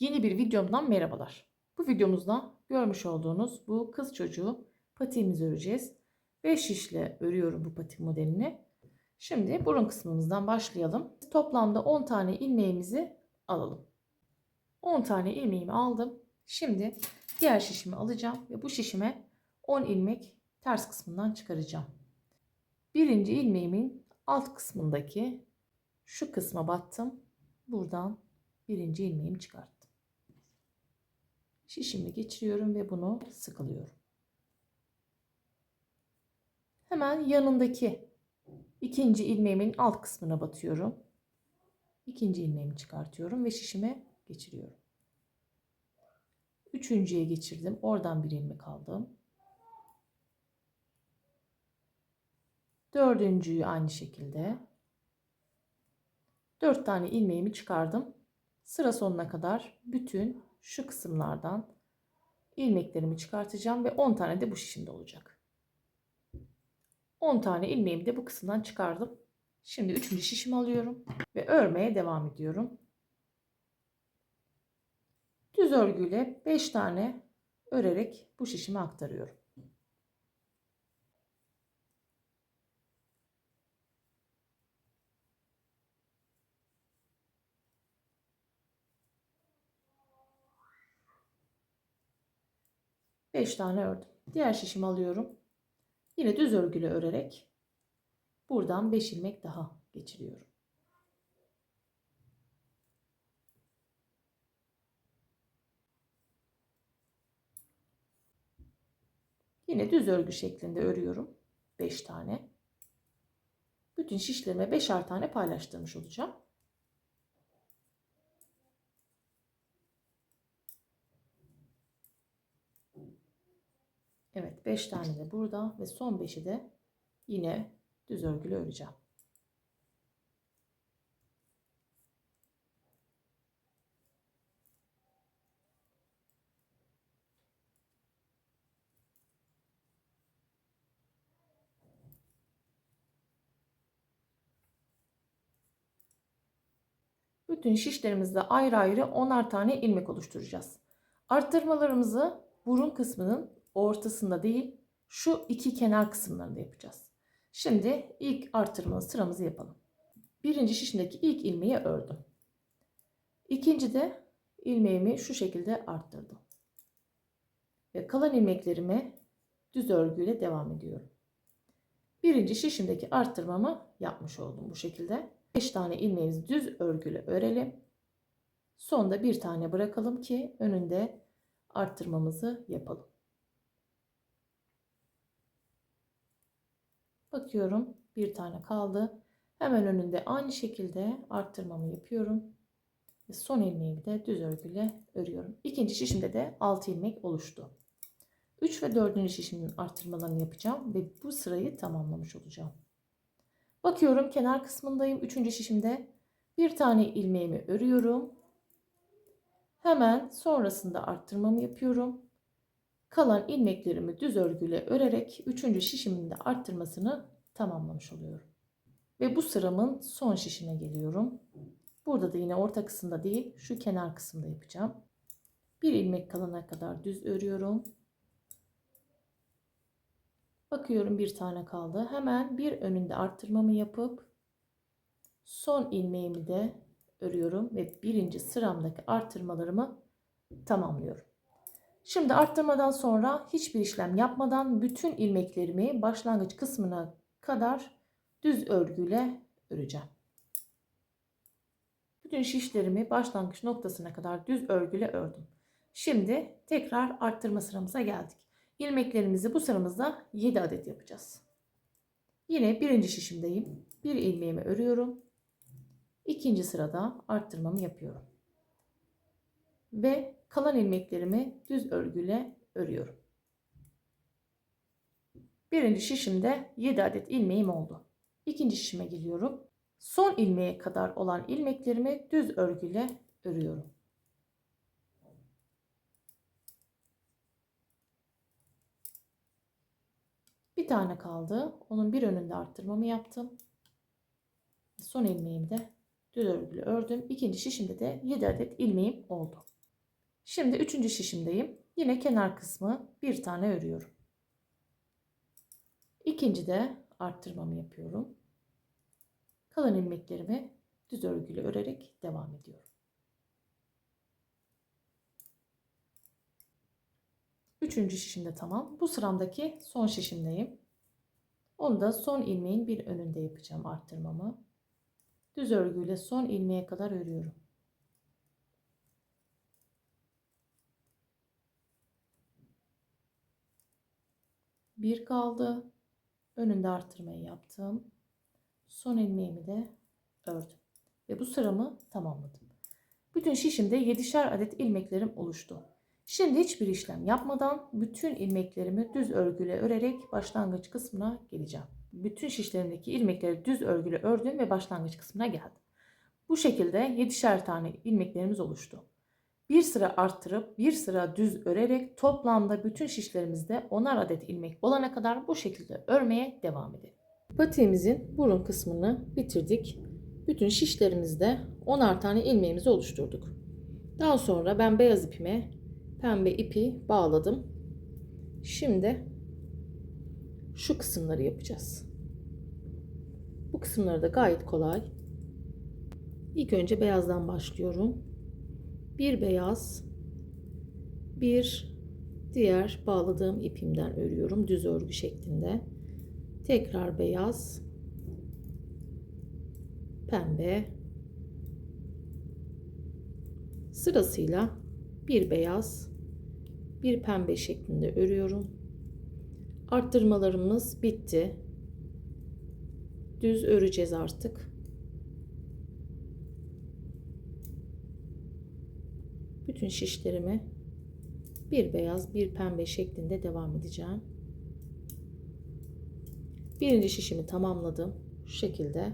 Yeni bir videomdan merhabalar. Bu videomuzda görmüş olduğunuz bu kız çocuğu patiğimizi öreceğiz. 5 şişle örüyorum bu patik modelini. Şimdi burun kısmımızdan başlayalım. Toplamda 10 tane ilmeğimizi alalım. 10 tane ilmeğimi aldım. Şimdi diğer şişimi alacağım ve bu şişime 10 ilmek ters kısmından çıkaracağım. Birinci ilmeğimin alt kısmındaki şu kısma battım. Buradan birinci ilmeğimi çıkarttım. Şişimi geçiriyorum ve bunu sıkılıyorum. Hemen yanındaki ikinci ilmeğimin alt kısmına batıyorum. İkinci ilmeğimi çıkartıyorum ve şişime geçiriyorum. Üçüncüye geçirdim. Oradan bir ilmek aldım. Dördüncüyü aynı şekilde. Dört tane ilmeğimi çıkardım. Sıra sonuna kadar bütün şu kısımlardan ilmeklerimi çıkartacağım ve 10 tane de bu şişimde olacak. 10 tane ilmeğimi de bu kısımdan çıkardım. Şimdi üçüncü şişimi alıyorum ve örmeye devam ediyorum. Düz örgüyle 5 tane örerek bu şişimi aktarıyorum. Beş tane ördüm. Diğer şişimi alıyorum. Yine düz örgülü örerek buradan 5 ilmek daha geçiriyorum. Yine düz örgü şeklinde örüyorum. 5 tane. Bütün şişlerime 5'er tane paylaştırmış olacağım. Evet 5 tane de burada ve son 5'i de yine düz örgülü öreceğim. Bütün şişlerimizde ayrı ayrı 10'ar tane ilmek oluşturacağız. Arttırmalarımızı burun kısmının ortasında değil şu iki kenar kısımlarında yapacağız. Şimdi ilk artırma sıramızı yapalım. Birinci şişindeki ilk ilmeği ördüm. İkinci de ilmeğimi şu şekilde arttırdım. Ve kalan ilmeklerimi düz örgüyle devam ediyorum. Birinci şişimdeki arttırmamı yapmış oldum bu şekilde. 5 tane ilmeğimizi düz örgüyle örelim. Sonda bir tane bırakalım ki önünde arttırmamızı yapalım. Bakıyorum bir tane kaldı. Hemen önünde aynı şekilde arttırmamı yapıyorum. Ve son ilmeğimi de düz örgüyle örüyorum. İkinci şişimde de 6 ilmek oluştu. 3 ve 4. şişimin arttırmalarını yapacağım ve bu sırayı tamamlamış olacağım. Bakıyorum kenar kısmındayım. 3. şişimde bir tane ilmeğimi örüyorum. Hemen sonrasında arttırmamı yapıyorum. Kalan ilmeklerimi düz örgüyle örerek 3. şişimin de arttırmasını tamamlamış oluyorum. Ve bu sıramın son şişine geliyorum. Burada da yine orta kısımda değil şu kenar kısımda yapacağım. Bir ilmek kalana kadar düz örüyorum. Bakıyorum bir tane kaldı. Hemen bir önünde arttırmamı yapıp son ilmeğimi de örüyorum ve birinci sıramdaki arttırmalarımı tamamlıyorum. Şimdi arttırmadan sonra hiçbir işlem yapmadan bütün ilmeklerimi başlangıç kısmına kadar düz örgüyle öreceğim. Bütün şişlerimi başlangıç noktasına kadar düz örgüyle ördüm. Şimdi tekrar arttırma sıramıza geldik. İlmeklerimizi bu sıramızda 7 adet yapacağız. Yine birinci şişimdeyim. Bir ilmeğimi örüyorum. İkinci sırada arttırmamı yapıyorum. Ve kalan ilmeklerimi düz örgüyle örüyorum. Birinci şişimde 7 adet ilmeğim oldu. İkinci şişime geliyorum. Son ilmeğe kadar olan ilmeklerimi düz örgüyle örüyorum. Bir tane kaldı. Onun bir önünde arttırmamı yaptım. Son ilmeğimi de düz örgülü ördüm. İkinci şişimde de 7 adet ilmeğim oldu. Şimdi üçüncü şişimdeyim. Yine kenar kısmı bir tane örüyorum. İkinci de arttırmamı yapıyorum. Kalan ilmeklerimi düz örgüyle örerek devam ediyorum. Üçüncü şişimde tamam. Bu sıramdaki son şişimdeyim. Onu da son ilmeğin bir önünde yapacağım arttırmamı. Düz örgüyle son ilmeğe kadar örüyorum. Bir kaldı. Önünde artırmayı yaptım. Son ilmeğimi de ördüm. Ve bu sıramı tamamladım. Bütün şişimde 7'şer adet ilmeklerim oluştu. Şimdi hiçbir işlem yapmadan bütün ilmeklerimi düz örgüyle örerek başlangıç kısmına geleceğim. Bütün şişlerimdeki ilmekleri düz örgüyle ördüm ve başlangıç kısmına geldim. Bu şekilde 7'şer tane ilmeklerimiz oluştu. Bir sıra arttırıp bir sıra düz örerek toplamda bütün şişlerimizde 10'ar adet ilmek olana kadar bu şekilde örmeye devam edelim. Patiğimizin burun kısmını bitirdik. Bütün şişlerimizde 10'ar tane ilmeğimizi oluşturduk. Daha sonra ben beyaz ipime pembe ipi bağladım. Şimdi şu kısımları yapacağız. Bu kısımları da gayet kolay. İlk önce beyazdan başlıyorum. Bir beyaz, bir diğer bağladığım ipimden örüyorum düz örgü şeklinde. Tekrar beyaz, pembe, sırasıyla bir beyaz, bir pembe şeklinde örüyorum. Arttırmalarımız bitti. Düz öreceğiz artık. Bütün şişlerimi bir beyaz, bir pembe şeklinde devam edeceğim. Birinci şişimi tamamladım. Şu şekilde.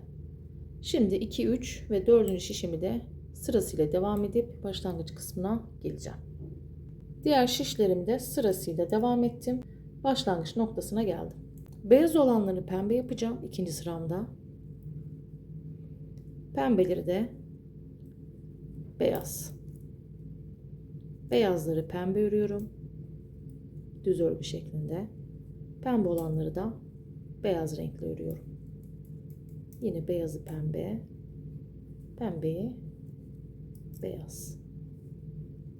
Şimdi 2, 3 ve 4. şişimi de sırasıyla devam edip başlangıç kısmına geleceğim. Diğer şişlerimde sırasıyla devam ettim. Başlangıç noktasına geldim. Beyaz olanları pembe yapacağım ikinci sıramda. Pembeleri de beyaz. Beyazları pembe örüyorum. Düz örgü şeklinde. Pembe olanları da beyaz renkle örüyorum. Yine beyazı pembe, pembeyi beyaz.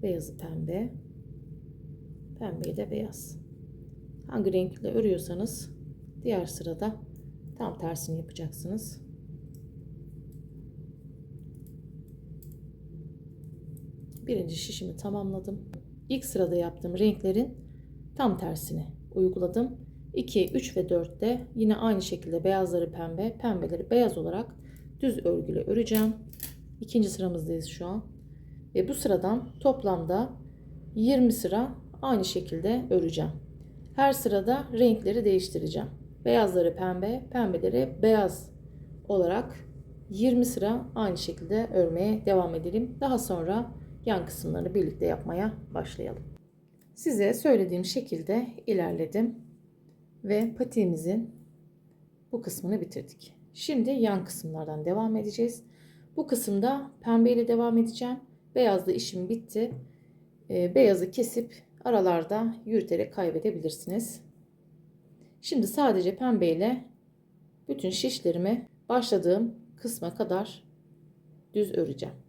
Beyazı pembe, pembeyi de beyaz. Hangi renkle örüyorsanız diğer sırada tam tersini yapacaksınız. Birinci şişimi tamamladım. İlk sırada yaptığım renklerin tam tersini uyguladım. 2, 3 ve 4'te yine aynı şekilde beyazları pembe, pembeleri beyaz olarak düz örgüyle öreceğim. İkinci sıramızdayız şu an. Ve bu sıradan toplamda 20 sıra aynı şekilde öreceğim. Her sırada renkleri değiştireceğim. Beyazları pembe, pembeleri beyaz olarak 20 sıra aynı şekilde örmeye devam edelim. Daha sonra yan kısımlarını birlikte yapmaya başlayalım. Size söylediğim şekilde ilerledim ve patiğimizin bu kısmını bitirdik. Şimdi yan kısımlardan devam edeceğiz. Bu kısımda pembe ile devam edeceğim. Beyazlı işim bitti. E, beyazı kesip aralarda yürüterek kaybedebilirsiniz. Şimdi sadece pembe ile bütün şişlerimi başladığım kısma kadar düz öreceğim.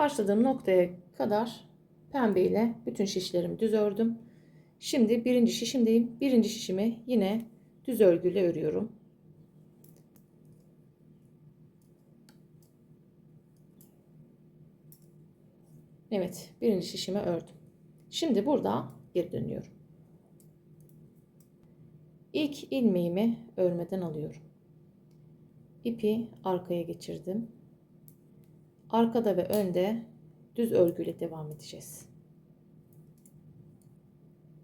Başladığım noktaya kadar pembe ile bütün şişlerimi düz ördüm. Şimdi birinci şişimdeyim. Birinci şişimi yine düz örgüyle örüyorum. Evet, birinci şişimi ördüm. Şimdi burada geri dönüyorum. İlk ilmeğimi örmeden alıyorum. İpi arkaya geçirdim. Arkada ve önde düz örgüyle devam edeceğiz.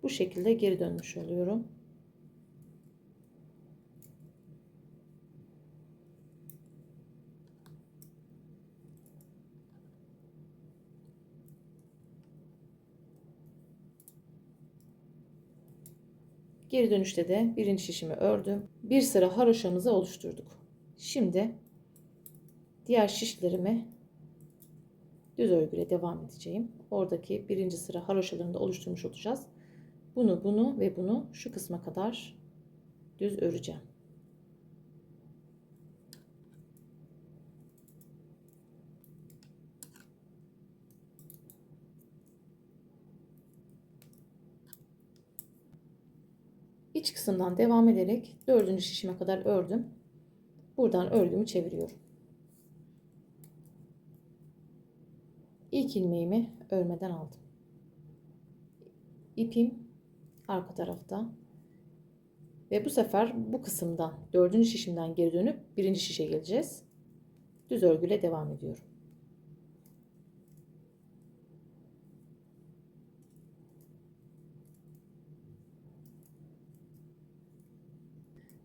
Bu şekilde geri dönmüş oluyorum. Geri dönüşte de birinci şişimi ördüm. Bir sıra haroşamızı oluşturduk. Şimdi diğer şişlerimi düz örgüyle devam edeceğim. Oradaki birinci sıra haroşalarını da oluşturmuş olacağız. Bunu, bunu ve bunu şu kısma kadar düz öreceğim. İç kısımdan devam ederek dördüncü şişime kadar ördüm. Buradan örgümü çeviriyorum. İlk ilmeğimi örmeden aldım. İpim arka tarafta. Ve bu sefer bu kısımdan dördüncü şişimden geri dönüp birinci şişe geleceğiz. Düz örgüyle devam ediyorum.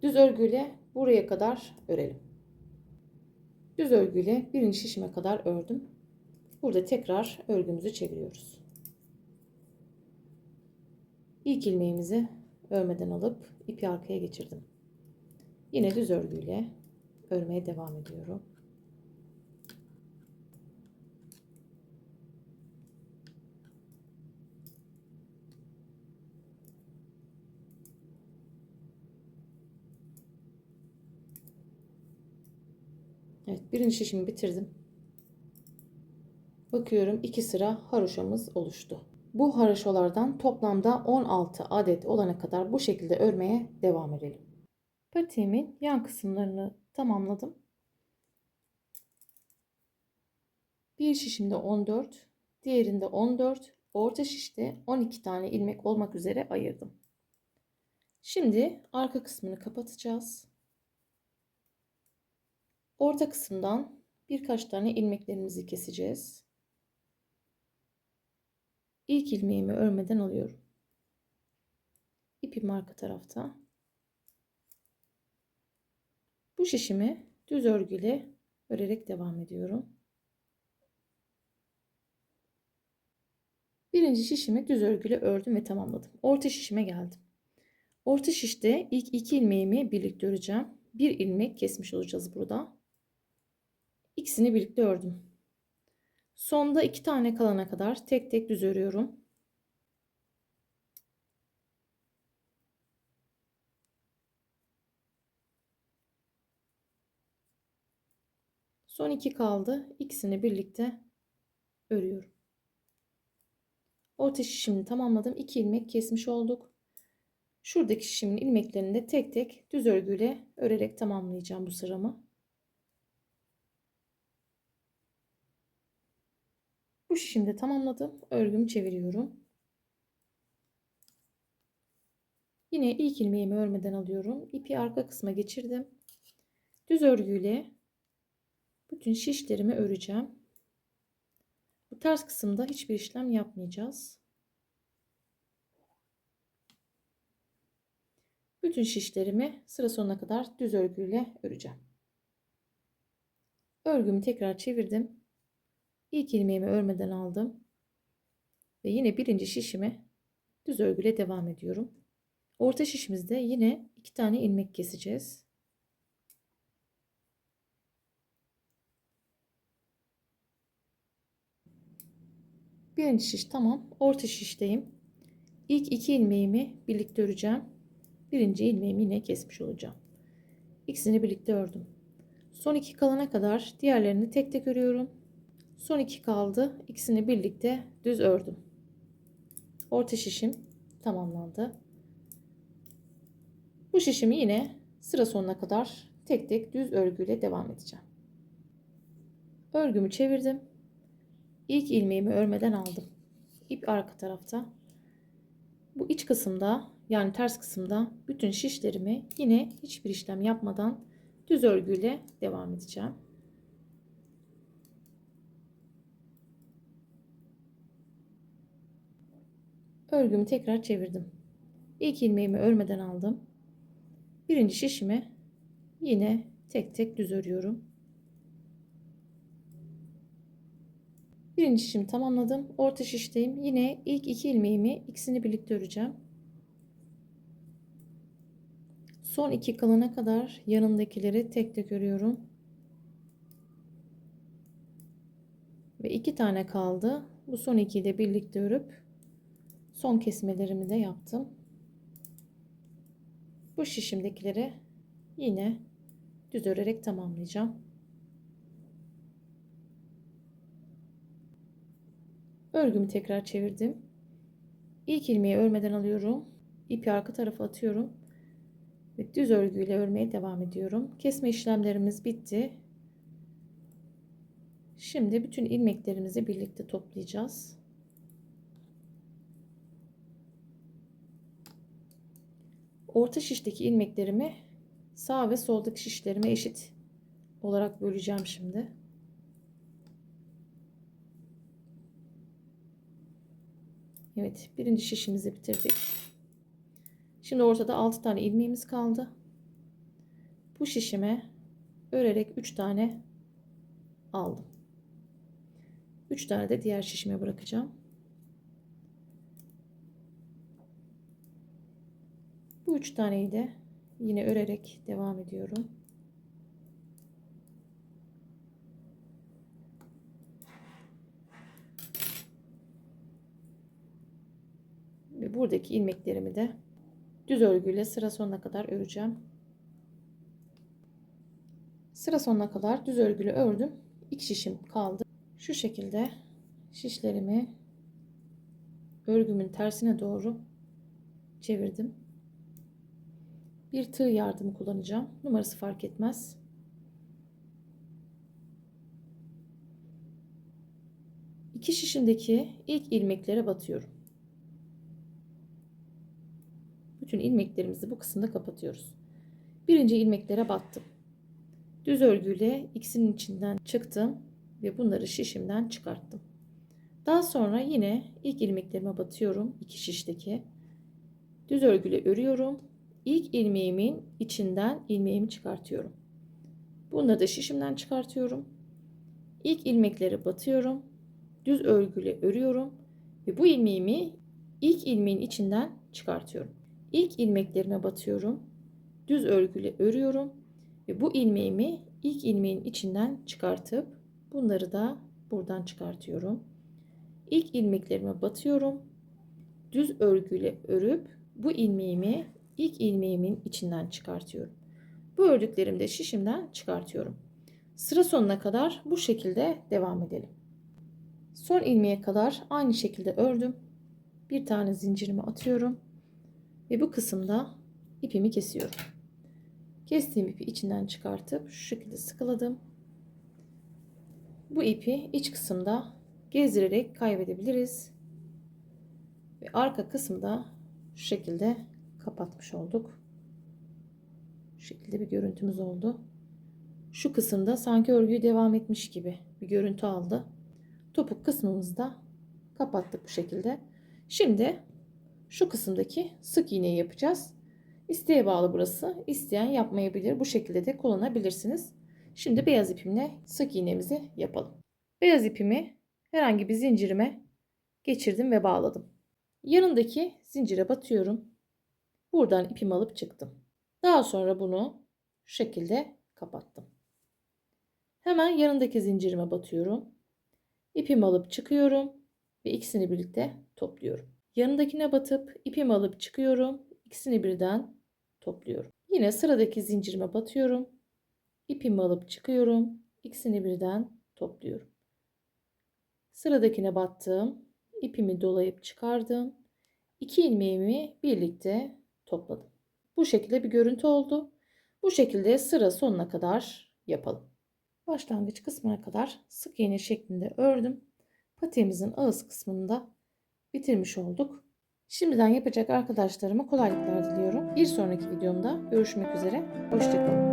Düz örgüyle buraya kadar örelim. Düz örgüyle birinci şişime kadar ördüm. Burada tekrar örgümüzü çeviriyoruz. İlk ilmeğimizi örmeden alıp ipi arkaya geçirdim. Yine düz örgüyle örmeye devam ediyorum. Evet birinci şişimi bitirdim. Bakıyorum iki sıra haroşamız oluştu. Bu haroşalardan toplamda 16 adet olana kadar bu şekilde örmeye devam edelim. Patiğimin yan kısımlarını tamamladım. Bir şişimde 14, diğerinde 14, orta şişte 12 tane ilmek olmak üzere ayırdım. Şimdi arka kısmını kapatacağız. Orta kısımdan birkaç tane ilmeklerimizi keseceğiz. İlk ilmeğimi örmeden alıyorum. İpim arka tarafta. Bu şişimi düz örgüyle örerek devam ediyorum. Birinci şişimi düz örgüyle ördüm ve tamamladım. Orta şişime geldim. Orta şişte ilk iki ilmeğimi birlikte öreceğim. Bir ilmek kesmiş olacağız burada. İkisini birlikte ördüm. Sonda iki tane kalana kadar tek tek düz örüyorum. Son iki kaldı. İkisini birlikte örüyorum. Orta şişimi tamamladım. 2 ilmek kesmiş olduk. Şuradaki şişimin ilmeklerini de tek tek düz örgüyle örerek tamamlayacağım bu sıramı. Bu şişimi de tamamladım. Örgümü çeviriyorum. Yine ilk ilmeğimi örmeden alıyorum. İpi arka kısma geçirdim. Düz örgüyle bütün şişlerimi öreceğim. Bu ters kısımda hiçbir işlem yapmayacağız. Bütün şişlerimi sıra sonuna kadar düz örgüyle öreceğim. Örgümü tekrar çevirdim. İlk ilmeğimi örmeden aldım. Ve yine birinci şişimi düz örgüyle devam ediyorum. Orta şişimizde yine iki tane ilmek keseceğiz. Birinci şiş tamam. Orta şişteyim. İlk iki ilmeğimi birlikte öreceğim. Birinci ilmeğimi yine kesmiş olacağım. İkisini birlikte ördüm. Son iki kalana kadar diğerlerini tek tek örüyorum. Son iki kaldı. İkisini birlikte düz ördüm. Orta şişim tamamlandı. Bu şişimi yine sıra sonuna kadar tek tek düz örgüyle devam edeceğim. Örgümü çevirdim. İlk ilmeğimi örmeden aldım. İp arka tarafta. Bu iç kısımda yani ters kısımda bütün şişlerimi yine hiçbir işlem yapmadan düz örgüyle devam edeceğim. Örgümü tekrar çevirdim. İlk ilmeğimi örmeden aldım. Birinci şişimi yine tek tek düz örüyorum. Birinci şişimi tamamladım. Orta şişteyim. Yine ilk iki ilmeğimi ikisini birlikte öreceğim. Son iki kalana kadar yanındakileri tek tek örüyorum. Ve iki tane kaldı. Bu son ikiyi de birlikte örüp son kesmelerimi de yaptım. Bu şişimdekileri yine düz örerek tamamlayacağım. Örgümü tekrar çevirdim. İlk ilmeği örmeden alıyorum. İpi arka tarafa atıyorum. Ve düz örgüyle örmeye devam ediyorum. Kesme işlemlerimiz bitti. Şimdi bütün ilmeklerimizi birlikte toplayacağız. Orta şişteki ilmeklerimi sağ ve soldaki şişlerime eşit olarak böleceğim şimdi. Evet, birinci şişimizi bitirdik. Şimdi ortada 6 tane ilmeğimiz kaldı. Bu şişime örerek 3 tane aldım. 3 tane de diğer şişime bırakacağım. Bu 3 taneyi de yine örerek devam ediyorum. Ve buradaki ilmeklerimi de düz örgüyle sıra sonuna kadar öreceğim. Sıra sonuna kadar düz örgülü ördüm. İlk şişim kaldı. Şu şekilde şişlerimi örgümün tersine doğru çevirdim. Bir tığ yardımı kullanacağım. Numarası fark etmez. İki şişimdeki ilk ilmeklere batıyorum. Bütün ilmeklerimizi bu kısımda kapatıyoruz. Birinci ilmeklere battım. Düz örgüyle ikisinin içinden çıktım ve bunları şişimden çıkarttım. Daha sonra yine ilk ilmeklerime batıyorum. iki şişteki. Düz örgüyle örüyorum. İlk ilmeğimin içinden ilmeğimi çıkartıyorum. Bunları da şişimden çıkartıyorum. İlk ilmekleri batıyorum. Düz örgüyle örüyorum ve bu ilmeğimi ilk ilmeğin içinden çıkartıyorum. İlk ilmeklerime batıyorum. Düz örgüyle örüyorum ve bu ilmeğimi ilk ilmeğin içinden çıkartıp bunları da buradan çıkartıyorum. İlk ilmeklerime batıyorum. Düz örgüyle örüp bu ilmeğimi ilk ilmeğimin içinden çıkartıyorum. Bu ördüklerimi de şişimden çıkartıyorum. Sıra sonuna kadar bu şekilde devam edelim. Son ilmeğe kadar aynı şekilde ördüm. Bir tane zincirimi atıyorum. Ve bu kısımda ipimi kesiyorum. Kestiğim ipi içinden çıkartıp şu şekilde sıkıladım. Bu ipi iç kısımda gezdirerek kaybedebiliriz. Ve arka kısımda şu şekilde kapatmış olduk. Şu şekilde bir görüntümüz oldu. Şu kısımda sanki örgüyü devam etmiş gibi bir görüntü aldı. Topuk kısmımızı da kapattık bu şekilde. Şimdi şu kısımdaki sık iğneyi yapacağız. İsteğe bağlı burası. İsteyen yapmayabilir. Bu şekilde de kullanabilirsiniz. Şimdi beyaz ipimle sık iğnemizi yapalım. Beyaz ipimi herhangi bir zincirime geçirdim ve bağladım. Yanındaki zincire batıyorum. Buradan ipimi alıp çıktım. Daha sonra bunu şu şekilde kapattım. Hemen yanındaki zincirime batıyorum. İpimi alıp çıkıyorum ve ikisini birlikte topluyorum. Yanındakine batıp ipimi alıp çıkıyorum. İkisini birden topluyorum. Yine sıradaki zincirime batıyorum. İpimi alıp çıkıyorum. İkisini birden topluyorum. Sıradakine battım. İpimi dolayıp çıkardım. İki ilmeğimi birlikte topladım. Bu şekilde bir görüntü oldu. Bu şekilde sıra sonuna kadar yapalım. Başlangıç kısmına kadar sık iğne şeklinde ördüm. Patiğimizin ağız kısmında bitirmiş olduk. Şimdiden yapacak arkadaşlarıma kolaylıklar diliyorum. Bir sonraki videomda görüşmek üzere. Hoşçakalın.